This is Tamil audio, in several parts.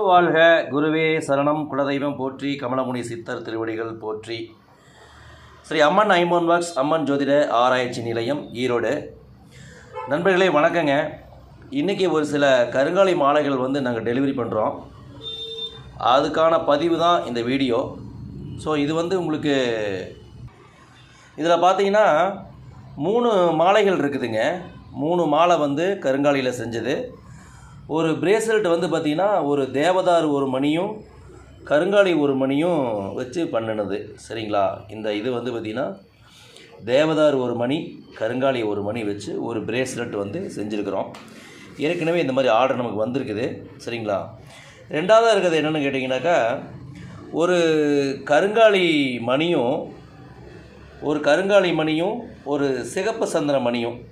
வாழ்க குருவே சரணம் குலதெய்வம் போற்றி கமலமுனி சித்தர் திருவடிகள் போற்றி. ஸ்ரீ அம்மன் ஐமோன் வாக்ஸ் அம்மன் ஜோதிட ஆராய்ச்சி நிலையம் ஈரோடு. நண்பர்களே வணக்கங்க. இன்றைக்கி ஒரு சில கருங்காலி மாலைகள் வந்து நாங்கள் டெலிவரி பண்ணுறோம் அதுக்கான பதிவு தான் இந்த வீடியோ. ஸோ இது வந்து உங்களுக்கு இதில் பார்த்தீங்கன்னா மூணு மாலைகள் இருக்குதுங்க. மூணு மாலை வந்து கருங்காலியில் செஞ்சது. ஒரு பிரேஸ்லெட் வந்து பார்த்திங்கன்னா ஒரு தேவதார் ஒரு மணியும் கருங்காலி ஒரு மணியும் வச்சு பண்ணினது. சரிங்களா? இந்த இது வந்து பார்த்திங்கன்னா தேவதார் ஒரு மணி கருங்காலி ஒரு மணி வச்சு ஒரு பிரேஸ்லெட் வந்து செஞ்சுருக்குறோம். ஏற்கனவே இந்த மாதிரி ஆர்டர் நமக்கு வந்திருக்குது. சரிங்களா? ரெண்டாவதாக இருக்கிறது என்னென்னு கேட்டிங்கனாக்கா ஒரு கருங்காலி மணியும் ஒரு கருங்காலி மணியும் ஒரு சிகப்பு சந்திர மணியும்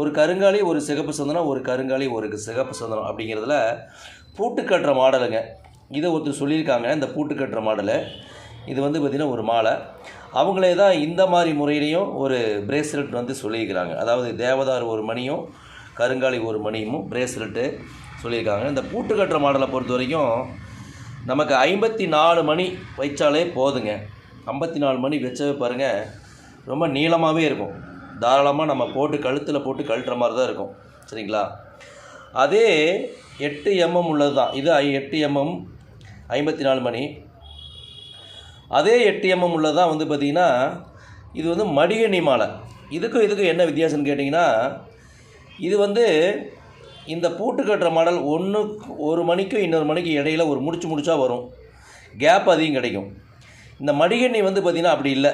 ஒரு கருங்காலி ஒரு சிகப்பு சந்தனம் ஒரு கருங்காலி ஒரு சிகப்பு சந்தனம் அப்படிங்கிறதுல பூட்டு கட்டுற மாடலுங்க. இதை ஒருத்தர் சொல்லியிருக்காங்க இந்த பூட்டு கட்டுற மாடலு. இது வந்து பார்த்திங்கன்னா ஒரு மாலை. அவங்களே தான் இந்த மாதிரி முறையிலையும் ஒரு பிரேஸ்லெட் வந்து சொல்லியிருக்கிறாங்க. அதாவது தேவதார் ஒரு மணியும் கருங்காலி ஒரு மணியும் பிரேஸ்லெட்டு சொல்லியிருக்காங்க. இந்த பூட்டு கட்டுற மாடலை பொறுத்த வரைக்கும் நமக்கு ஐம்பத்தி நாலு மணி வைச்சாலே போதுங்க. ஐம்பத்தி நாலு மணி வச்சவே பாருங்கள் ரொம்ப நீளமாகவே இருக்கும். தாராளமாக நம்ம போட்டு கழுத்தில் போட்டு கழட்டுற மாதிரி தான் இருக்கும். சரிங்களா? அதே எட்டு எம்எம் உள்ளது தான் இது ஐ எட்டு எம்எம் ஐம்பத்தி நாலு மணி. அதே எட்டு எம்எம் உள்ளது தான் வந்து பார்த்திங்கன்னா இது வந்து மடிகணி மாலை. இதுக்கும் இதுக்கும் என்ன வித்தியாசம்னு கேட்டிங்கன்னா இது வந்து இந்த பூட்டு கட்டுற மாடல் ஒன்று ஒரு மணிக்கும் இன்னொரு மணிக்கு இடையில ஒரு முடிச்சு முடிச்சா வரும். கேப் அதிகம் கிடைக்கும். இந்த மடிகண்ணி வந்து பார்த்திங்கன்னா அப்படி இல்லை.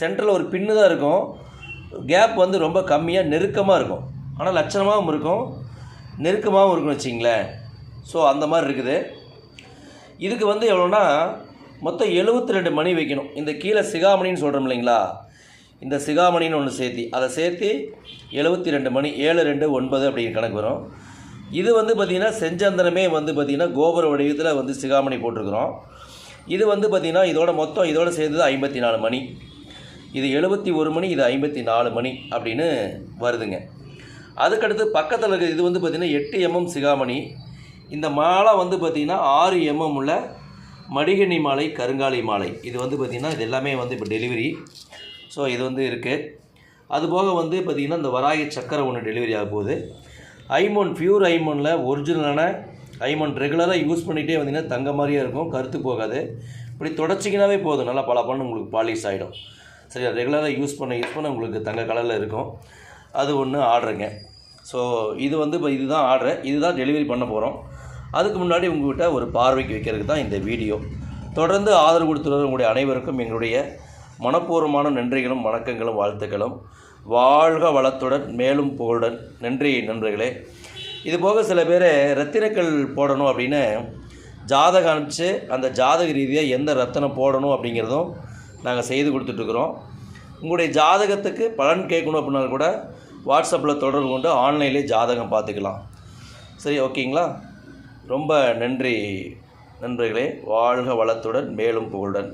சென்ட்ரல் ஒரு பின்னு தான் இருக்கும். கேப் வந்து ரொம்ப கம்மியாக நெருக்கமாக இருக்கும். ஆனால் லட்சணமாகவும் இருக்கும். நெருக்கமாகவும் இருக்கும்னு வச்சிங்களேன் ஸோ அந்த மாதிரி இருக்குது. இதுக்கு வந்து எவ்வளோன்னா மொத்தம் எழுபத்தி ரெண்டு மணி வைக்கணும். இந்த கீழே சிகாமணின்னு சொல்கிறோம் இல்லைங்களா? இந்த சிகாமணின்னு ஒன்று சேர்த்தி அதை சேர்த்து எழுபத்தி ரெண்டு மணி ஏழு ரெண்டு ஒன்பது அப்படிங்கிற கணக்கு வரும். இது வந்து பார்த்திங்கன்னா செஞ்சந்தனமே வந்து பார்த்திங்கன்னா கோபுர வடிவத்தில் வந்து சிகாமணி போட்டிருக்கிறோம். இது வந்து பார்த்திங்கன்னா இதோட மொத்தம் இதோட சேர்த்தது ஐம்பத்தி நாலு மணி. இது எழுபத்தி ஒரு மணி இது ஐம்பத்தி நாலு மணி அப்படின்னு வருதுங்க. அதுக்கடுத்து பக்கத்தில் இருக்கிற இது வந்து பார்த்திங்கன்னா எட்டு எம்எம் சிகாமணி. இந்த மாலை வந்து பார்த்திங்கன்னா ஆறு எம்எம் உள்ள மடிகனி மாலை கருங்காலி மாலை. இது வந்து பார்த்திங்கன்னா இது எல்லாமே வந்து இப்போ டெலிவரி ஸோ இது வந்து இருக்குது அதுபோக வந்து பார்த்திங்கன்னா இந்த வராகி சக்கரை ஒன்று டெலிவரி ஆக போகுது. ஐமோன் பியூர் ஐமோனில் ஒரிஜினலான ஐமோன் ரெகுலராக யூஸ் பண்ணிகிட்டே வந்தீங்கன்னா தங்க மாதிரியே இருக்கும் கருத்து போகாது. இப்படி தொடச்சிக்கினாவே போதும். நல்லா பல பண்ணு உங்களுக்கு பாலிஷ் ஆகிடும் சரி ரெகுலராக யூஸ் பண்ண யூஸ் பண்ண உங்களுக்கு தங்க கலரில் இருக்கும். அது ஒன்று ஆர்டருங்க. ஸோ இது வந்து இப்போ இதுதான் ஆர்டரு. இதுதான் டெலிவரி பண்ண போகிறோம் அதுக்கு முன்னாடி உங்கள்கிட்ட ஒரு பார்வைக்கு வைக்கிறதுக்கு தான் இந்த வீடியோ. தொடர்ந்து ஆதரவு கொடுத்துள்ள உங்களுடைய அனைவருக்கும் எங்களுடைய மனப்பூர்வமான நன்றிகளும் வணக்கங்களும் வாழ்த்துக்களும். வாழ்க வளத்துடன் மேலும் புகழுடன். நன்றி நண்பர்களே. இது போக சில பேர் ரத்தினக்கல் போடணும் அப்படின்னு ஜாதகம் அனுப்பிச்சு அந்த ஜாதக ரீதியாக எந்த ரத்தனம் போடணும் அப்படிங்கிறதும் நாங்கள் செய்து கொடுத்துட்ருக்குறோம். உங்களுடைய ஜாதகத்துக்கு பலன் கேட்கணும் அப்படின்னா கூட வாட்ஸ்அப்பில் தொடர்பு கொண்டு ஆன்லைன்லேயே ஜாதகம் பார்த்துக்கலாம். சரி ஓகேங்களா? ரொம்ப நன்றி நண்பர்களே. வாழ்க வளத்துடன் மேலும் புகழுடன்.